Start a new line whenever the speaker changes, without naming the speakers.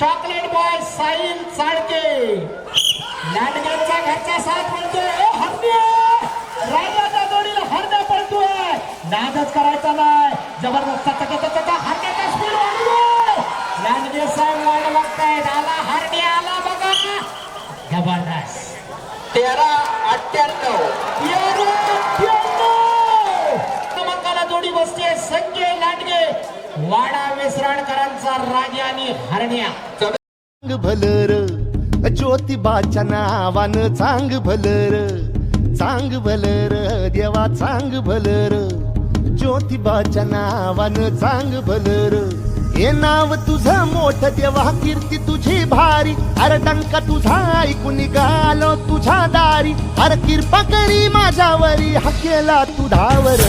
Chocolate boy Sain Chalke. लँडगेटचा घरचा साथ म्हणतोय. "ए, हरण्या राजाच्या जोडीला हरण्या पळतोय नादच करायचा नाही. जबरदस्त हरण्याचा स्पीड वाढतोय. साहेब बघतायत. आला हरण्या आला बघा. जबरदस्त.
तेरा अठ्ठ्याण्णव.
तेरा अठ्ठ्याण्णव. क्रमांकाला जोडी बसते संजय वाडा वेसराणकरांचा राजा आणि हरण्या.
चांग भलर ज्योतिबाच्या नावान चांग भलर चांग भलर देवा चांग भलर ज्योतिबाच्या नावान चांग भलर. हे नाव तुझं मोठ देवा कीर्ती तुझी भारी. अर डंका तुझा ऐकून निघालो तुझ्या दारी. अर कृपा करी माझ्यावरी हा केला तू धावर.